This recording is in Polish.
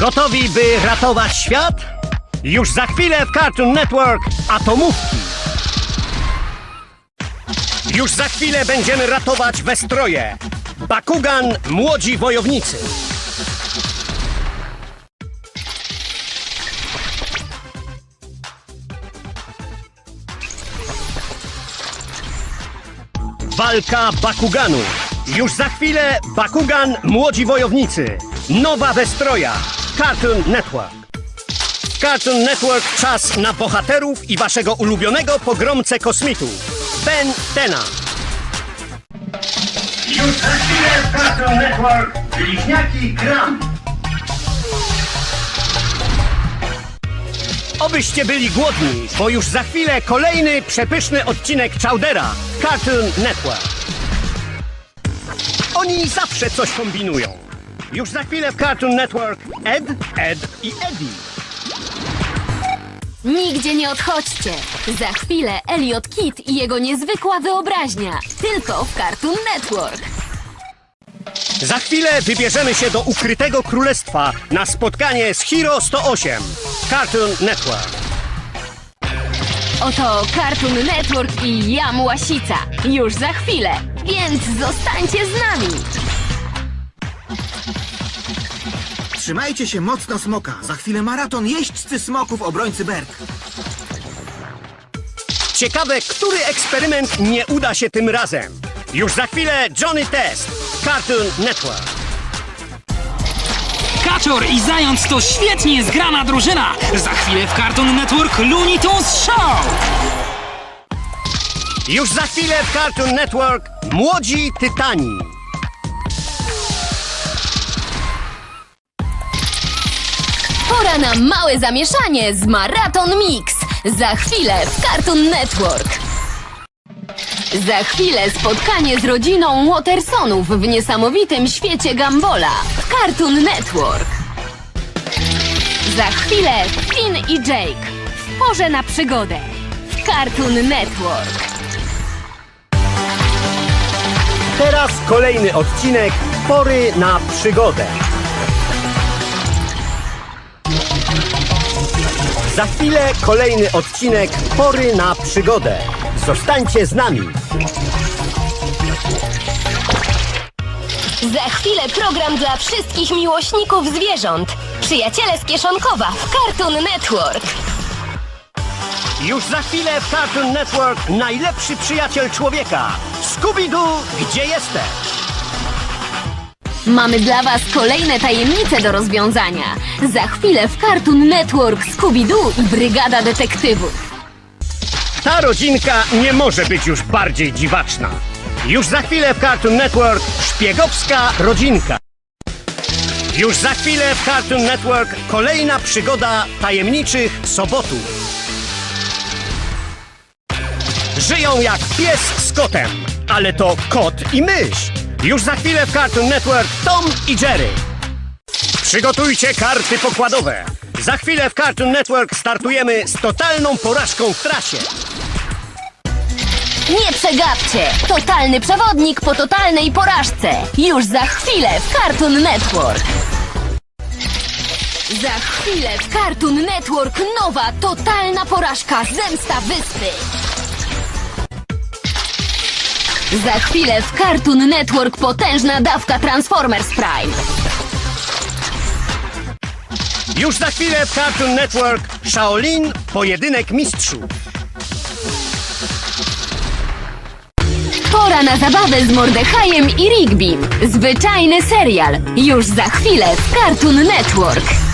Gotowi, by ratować świat? Już za chwilę w Cartoon Network Atomówki. Już za chwilę będziemy ratować Westroje. Bakugan, młodzi wojownicy. Walka Bakuganu. Już za chwilę Bakugan, młodzi wojownicy. Nowa Westroja. Cartoon Network. Cartoon Network czas na bohaterów i waszego ulubionego pogromcę kosmitów. Ben Tena. Już za chwilę w Cartoon Network bliźniaki Gram. Obyście byli głodni, bo już za chwilę kolejny przepyszny odcinek Chowdera. Cartoon Network. Oni zawsze coś kombinują. Już za chwilę w Cartoon Network Ed, Ed i Eddie. Nigdzie nie odchodźcie! Za chwilę Elliot Kid i jego niezwykła wyobraźnia. Tylko w Cartoon Network. Za chwilę wybierzemy się do ukrytego królestwa na spotkanie z Hero 108. Cartoon Network. Oto Cartoon Network i Jam Łasica. Już za chwilę, więc zostańcie z nami! Trzymajcie się mocno smoka. Za chwilę maraton jeźdźcy smoków obrońcy Berg. Ciekawe, który eksperyment nie uda się tym razem. Już za chwilę Johnny Test. Cartoon Network. Kaczor i Zając to świetnie zgrana drużyna! Za chwilę w Cartoon Network Looney Tunes Show! Już za chwilę w Cartoon Network Młodzi Tytani. Pora na małe zamieszanie z Maraton Mix. Za chwilę w Cartoon Network. Za chwilę spotkanie z rodziną Watersonów w niesamowitym świecie Gambola Cartoon Network. Za chwilę Finn i Jake w porze na przygodę w Cartoon Network. Teraz kolejny odcinek Pory na przygodę. Za chwilę kolejny odcinek Pory na przygodę. Zostańcie z nami. Za chwilę program dla wszystkich miłośników zwierząt. Przyjaciele z Kieszonkowa w Cartoon Network. Już za chwilę w Cartoon Network najlepszy przyjaciel człowieka. Scooby-Doo, gdzie jesteś? Mamy dla Was kolejne tajemnice do rozwiązania. Za chwilę w Cartoon Network Scooby-Doo i Brygada Detektywów. Ta rodzinka nie może być już bardziej dziwaczna. Już za chwilę w Cartoon Network szpiegowska rodzinka. Już za chwilę w Cartoon Network kolejna przygoda tajemniczych sobotów. Żyją jak pies z kotem, ale to kot i mysz. Już za chwilę w Cartoon Network Tom i Jerry. Przygotujcie karty pokładowe. Za chwilę w Cartoon Network startujemy z totalną porażką w trasie. Nie przegapcie! Totalny przewodnik po totalnej porażce. Już za chwilę w Cartoon Network. Za chwilę w Cartoon Network nowa totalna porażka Zemsta Wyspy. Za chwilę w Cartoon Network potężna dawka Transformers Prime. Już za chwilę w Cartoon Network Shaolin Pojedynek Mistrzów. Pora na zabawę z Mordechajem i Rigbim. Zwyczajny serial. Już za chwilę w Cartoon Network.